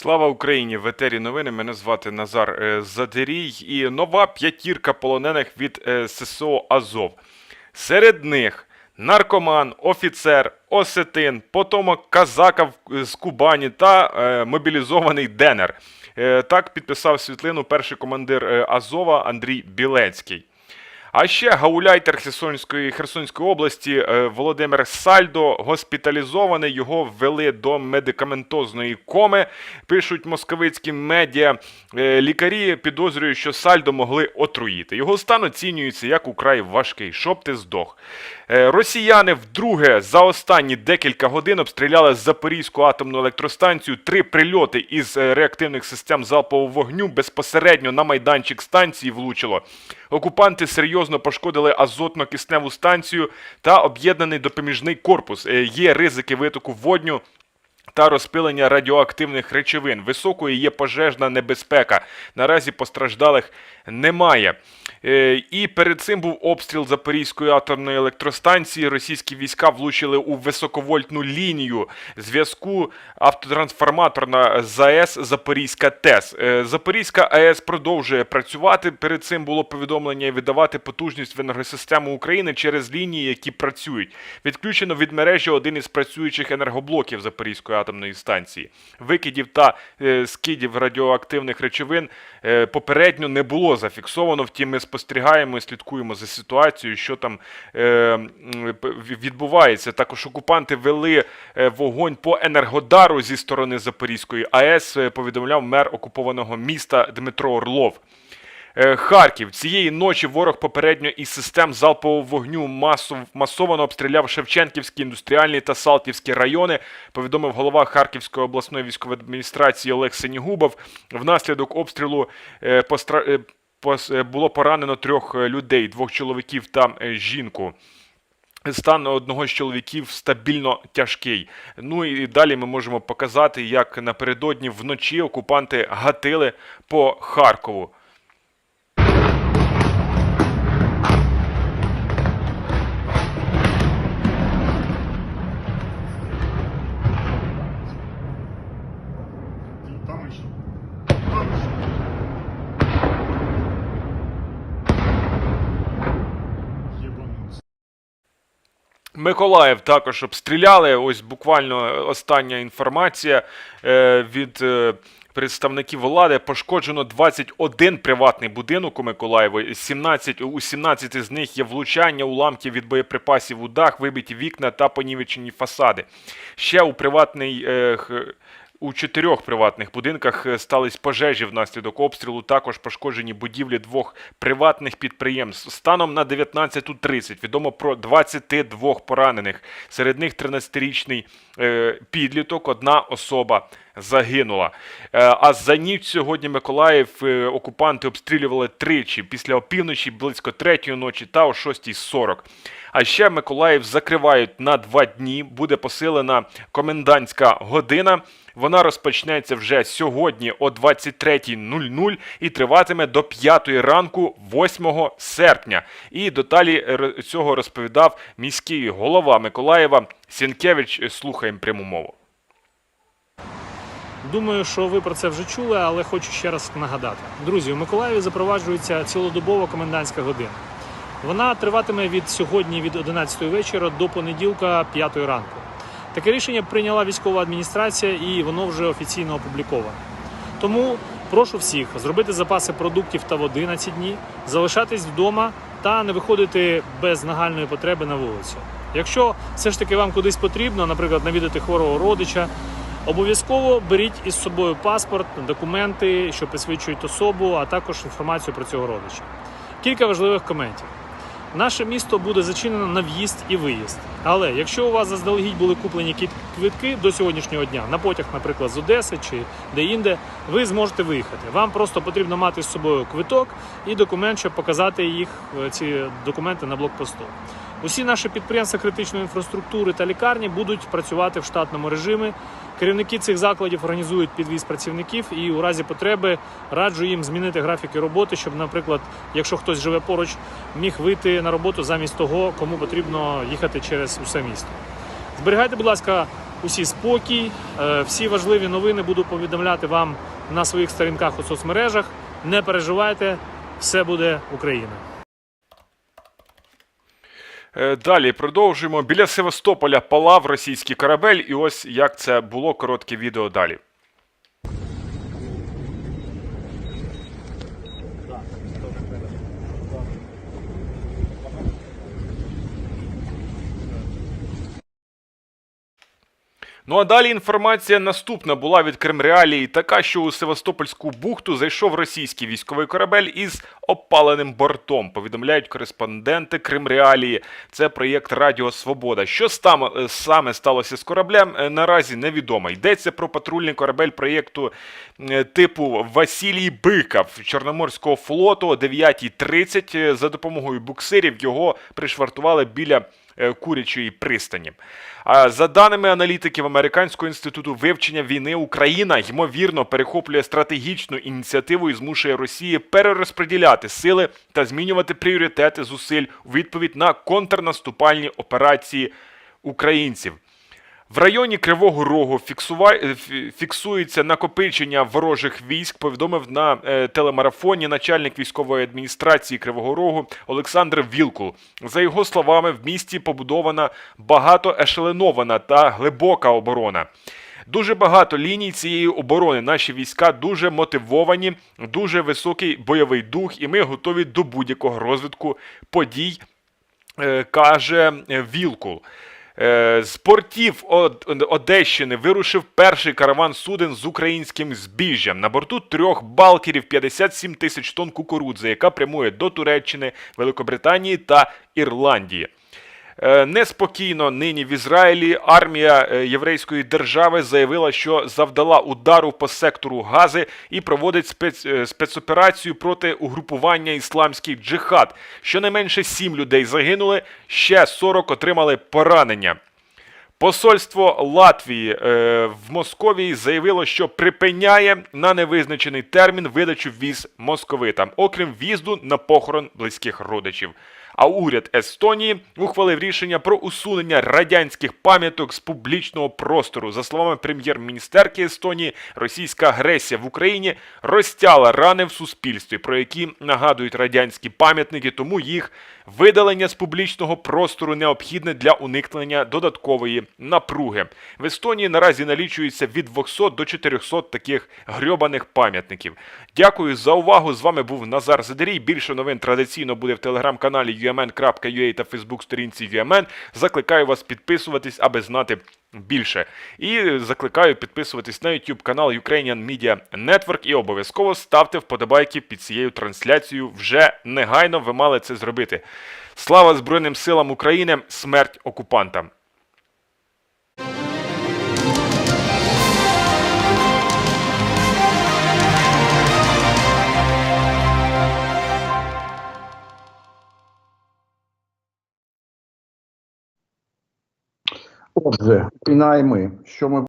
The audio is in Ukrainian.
Слава Україні! В етері новини. Мене звати Назар е, Задерій. І нова п'ятірка полонених від е, ССО Азов. Серед них наркоман, офіцер, осетин, потомок казака з Кубані та е, мобілізований денер. Е, так підписав світлину перший командир е, Азова Андрій Білецький. А ще гауляйтер Херсонської, Херсонської області е, Володимир Сальдо госпіталізований. Його ввели до медикаментозної коми. Пишуть московицькі медіа. Е, Лікарі підозрюють, що Сальдо могли отруїти. Його стан оцінюється як украй важкий. Щоб ти здох. Е, Росіяни вдруге за останні декілька годин обстріляли Запорізьку атомну електростанцію. Три прильоти із реактивних систем залпового вогню безпосередньо на майданчик станції влучило. Окупанти серйозно пошкодили азотно-кисневу станцію та об'єднаний допоміжний корпус. Е, Є ризики витоку водню та розпилення радіоактивних речовин. Високою є пожежна небезпека. Наразі постраждалих немає. Е, І перед цим був обстріл Запорізької атомної електростанції. Російські війська влучили у високовольтну лінію зв'язку автотрансформаторна ЗАЕС Запорізька ТЕС. Е, Запорізька АЕС продовжує працювати. Перед цим було повідомлення і видавати потужність в енергосистему України через лінії, які працюють. Відключено від мережі один із працюючих енергоблоків Запорізької атомної станції. Викидів та е, скидів радіоактивних речовин попередньо не було зафіксовано. Втім, спостерігаємо і слідкуємо за ситуацією, що там е, відбувається. Також окупанти вели е, вогонь по енергодару зі сторони Запорізької АЕС. е, Повідомляв мер окупованого міста Дмитро Орлов. Е, Харків цієї ночі ворог попередньо із систем залпового вогню масов, масово обстріляв Шевченківські, індустріальні та Салтівські райони. Повідомив голова Харківської обласної військової адміністрації Олег Сенігубов. Внаслідок обстрілу постра... е, було поранено трьох е, людей: двох чоловіків та е, жінку. Стан одного з чоловіків стабільно тяжкий. Ну і далі ми можемо показати, як напередодні вночі окупанти гатили по Харкову. Миколаїв також обстріляли. Ось буквально остання інформація е, від е, представників влади. Пошкоджено 21 приватний будинок у Миколаєві. 17, у 17 з них є влучання уламків від боєприпасів у дах, вибиті вікна та понівечені фасади. Ще у приватний. У чотирьох приватних будинках е, стались пожежі внаслідок обстрілу. Також пошкоджені будівлі двох приватних підприємств. Станом на 19.30 відомо про 22 поранених. Серед них 13-річний е, підліток, одна особа загинула. Е, а за ніч сьогодні Миколаїв е, окупанти обстрілювали тричі після опівночі, близько третьої ночі та о 6.40. А ще Миколаїв закривають на два дні. Буде посилена комендантська година. Вона розпочнеться вже сьогодні о 23.00 і триватиме до 5 ранку 8 серпня. І деталі цього розповідав міський голова Миколаєва Сінкевич. Слухаємо пряму мову. Думаю, що ви про це вже чули, але хочу ще раз нагадати. Друзі, у Миколаєві запроваджується цілодобова комендантська година. Вона триватиме від сьогодні від 11 вечора до понеділка 5 ранку. Таке рішення прийняла військова адміністрація і воно вже офіційно опубліковане. Тому прошу всіх зробити запаси продуктів та води на ці дні, залишатись вдома та не виходити без нагальної потреби на вулицю. Якщо все ж таки вам кудись потрібно, наприклад, навідати хворого родича, Обов'язково беріть із собою паспорт, документи, що посвідчують особу, а також інформацію про цього родича. Кілька важливих коментів. Наше місто буде зачинено на в'їзд і виїзд. Але якщо у вас заздалегідь були куплені квитки до сьогоднішнього дня, на потяг, наприклад, з Одеси чи де-інде, ви зможете виїхати. Вам просто потрібно мати з собою квиток і документ, щоб показати їх е, ці документи на блокпосту. Усі наші підприємства критичної інфраструктури та лікарні будуть працювати в штатному режимі. Керівники цих закладів організують підвіз працівників і у разі потреби раджу їм змінити графіки роботи, щоб, наприклад, якщо хтось живе поруч, міг вийти на роботу замість того, кому потрібно їхати через усе місто. Зберігайте, будь ласка, усі спокій. Е, Всі важливі новини буду повідомляти вам на своїх сторінках у соцмережах. Не переживайте, все буде Україна. Е, Далі продовжуємо. Біля Севастополя палав російський корабель, і ось як це було коротке відео далі. Ну а далі інформація наступна була від Кремреалії, така, що у Севастопольську бухту зайшов російський військовий корабель із опаленим бортом. Повідомляють кореспонденти Кремреалії. Це проєкт Радіо Свобода. Що е, саме сталося з кораблем, е, наразі невідомо. Йдеться про патрульний корабель проєкту е, типу Василій Биков Чорноморського флоту о 9.30. Е, За допомогою буксирів його пришвартували біля Курячої пристані. За даними аналітиків Американського інституту вивчення війни, Україна ймовірно перехоплює стратегічну ініціативу і змушує Росії перерозподіляти сили та змінювати пріоритети зусиль у відповідь на контрнаступальні операції українців. В районі Кривого Рогу е, фіксується накопичення ворожих військ, повідомив на е, телемарафоні начальник військової адміністрації Кривого Рогу Олександр Вілкул. За його словами, в місті побудована багатоешеленована та глибока оборона. Дуже багато ліній цієї оборони. Наші війська дуже мотивовані, дуже високий бойовий дух, і ми готові до будь-якого розвитку подій е, каже Вілкул. Е, З портів Од- Одещини вирушив перший караван суден з українським збіжжям. На борту трьох балкерів 57 тисяч тонн кукурудзи, яка прямує до Туреччини, Великобританії та Ірландії. Е, Неспокійно нині в Ізраїлі армія е, єврейської держави заявила, що завдала удару по сектору Гази і проводить спец, е, спецоперацію проти угрупування Ісламський джихад. Щонайменше сім людей загинули, ще 40 отримали поранення. Посольство Латвії е, в Московії заявило, що припиняє на невизначений термін видачу віз московитам, окрім в'їзду на похорон близьких родичів. А уряд Естонії ухвалив рішення про усунення радянських пам'яток з публічного простору. За словами прем'єр-міністерки Естонії, російська агресія в Україні розтяла рани в суспільстві, про які нагадують радянські пам'ятники, тому їх видалення з публічного простору необхідне для уникнення додаткової напруги. В Естонії наразі налічується від 200 до 400 таких грьобаних пам'ятників. Дякую за увагу. З вами був Назар Задерій. Більше новин традиційно буде в телеграм-каналі umn.ua та фейсбук-сторінці VMN. Закликаю вас підписуватись, аби знати більше. І закликаю підписуватись на YouTube канал Ukrainian Media Network і обов'язково ставте вподобайки під цією трансляцією. Вже негайно ви мали це зробити. Слава Збройним силам України! Смерть окупантам! Отже, і ми, що ми